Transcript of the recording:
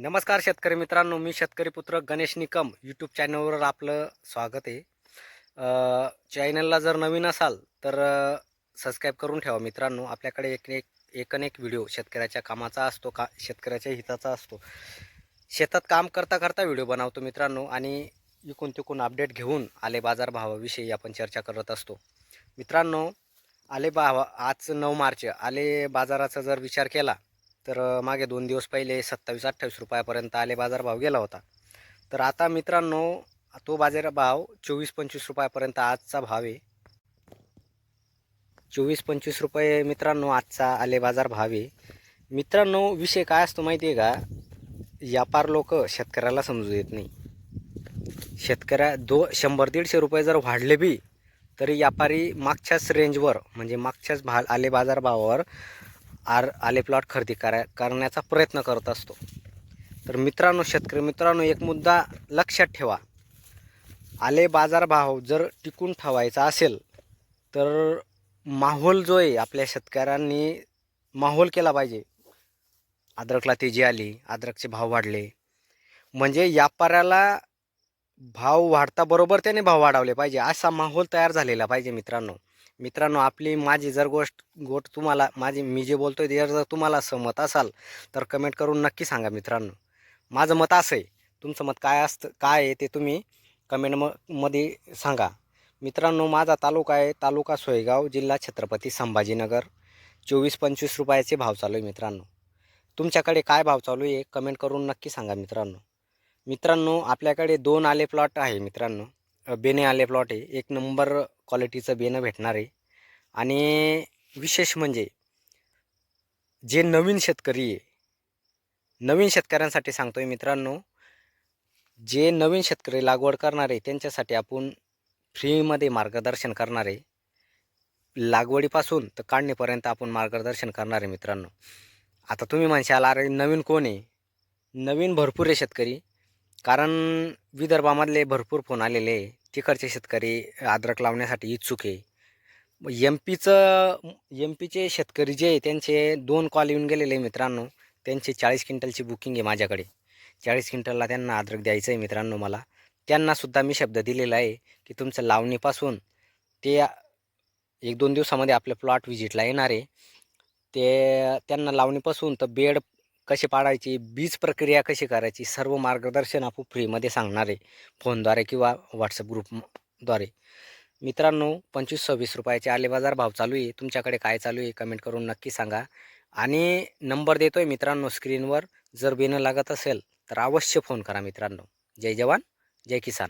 नमस्कार शेतकरी मित्रांनो मी शेतकरी पुत्र गणेश निकम. यूट्यूब चॅनलवर आपलं स्वागत आहे. चॅनलला जर नवीन असाल तर सबस्क्राईब करून ठेवा मित्रांनो. आपल्याकडे एक एक एकन एक व्हिडिओ शेतकऱ्याच्या कामाचा असतो का शेतकऱ्याच्या हिताचा असतो. शेतात काम करता करता व्हिडिओ बनवतो मित्रांनो आणि इकून तिकून अपडेट घेऊन आले बाजारभावाविषयी आपण चर्चा करत असतो. मित्रांनो आले भाव आज नऊ मार्च. आले बाजाराचा जर विचार केला तर मागे दोन दिवस पहिले सत्तावीस अठ्ठावीस रुपयापर्यंत आले बाजारभाव गेला होता. तर आता मित्रांनो तो बाजारभाव चोवीस पंचवीस रुपयापर्यंत आजचा भाव आहे. चोवीस पंचवीस रुपये मित्रांनो आजचा आले बाजार भाव आहे. मित्रांनो विषय काय असतो माहिती आहे का? व्यापार लोक शेतकऱ्याला समजू देत नाही. शेतकऱ्या दो शंभर दीडशे रुपये जर वाढले बी तरी व्यापारी मागच्याच रेंजवर म्हणजे मागच्याच भा आले बाजारभावावर आर आले प्लॉट खरेदी करा करण्याचा प्रयत्न करत असतो. तर मित्रांनो शेतकरी मित्रांनो एक मुद्दा लक्षात ठेवा. आले बाजारभाव जर टिकून ठेवायचा असेल तर माहोल जो आहे आपल्या शेतकऱ्यांनी माहोल केला पाहिजे. अद्रकला तेजी आली अद्रकचे भाव वाढले. म्हणजे व्यापाऱ्याला भाव वाढता बरोबर त्याने भाव वाढवले पाहिजे असा माहोल तयार झालेला पाहिजे मित्रांनो. मित्रांनो आपली माझी जर गोष्ट गोट तुम्हाला माझी मी जे बोलतो आहे जर तुम्हाला सहमत असाल तर कमेंट करून नक्की सांगा मित्रांनो. माझं मत असं आहे. तुमचं मत काय असतं काय आहे ते तुम्ही कमेंट म मध्ये सांगा. मित्रांनो माझा तालुका आहे तालुका सोयगाव जिल्हा छत्रपती संभाजीनगर. चोवीस पंचवीस रुपयाचे भाव चालू आहे मित्रांनो. तुमच्याकडे काय भाव चालू आहे कमेंट करून नक्की सांगा मित्रांनो. मित्रांनो आपल्याकडे दोन आले प्लॉट आहे मित्रांनो. बेने आले प्लॉट आहे. एक नंबर क्वालिटीचं बेनं भेटणार आहे. आणि विशेष म्हणजे जे नवीन शेतकरी आहे नवीन शेतकऱ्यांसाठी सांगतोय मित्रांनो जे नवीन शेतकरी लागवड करणार आहे त्यांच्यासाठी आपण फ्रीमध्ये मार्गदर्शन करणार आहे. लागवडीपासून तर काढणीपर्यंत आपण मार्गदर्शन करणार आहे मित्रांनो. आता तुम्ही म्हणशाल अरे नवीन कोण आहे? नवीन भरपूर आहे शेतकरी. कारण विदर्भामधले भरपूर फोन आलेले आहे. तिकडचे शेतकरी अद्रक लावण्यासाठी इच्छुक आहे. एम पीचं एम पीचे शेतकरी जे आहे त्यांचे दोन कॉल येऊन गेलेले आहे मित्रांनो. त्यांचे चाळीस क्विंटलची बुकिंग आहे माझ्याकडे. चाळीस क्विंटलला त्यांना अद्रक द्यायचं आहे मित्रांनो मला. त्यांनासुद्धा मी शब्द दिलेला आहे की तुमचं लावणीपासून ते एक दोन दिवसामध्ये आपल्या प्लॉट व्हिजिटला येणार आहे. ते त्यांना लावणीपासून तर बेड कसे पाडायची बीज प्रक्रिया कशी करायची सर्व मार्गदर्शन आपण फ्रीमध्ये सांगणार आहे. फोनद्वारे किंवा व्हॉट्सअप ग्रुपद्वारे मित्रांनो पंचवीस सव्वीस रुपयाचे आले बाजार भाव चालू आहे. तुमच्याकडे काय चालू आहे कमेंट करून नक्की सांगा. आणि नंबर देतोय मित्रांनो स्क्रीनवर जर बेनं लागत असेल तर अवश्य फोन करा मित्रांनो. जय जवान जय किसान.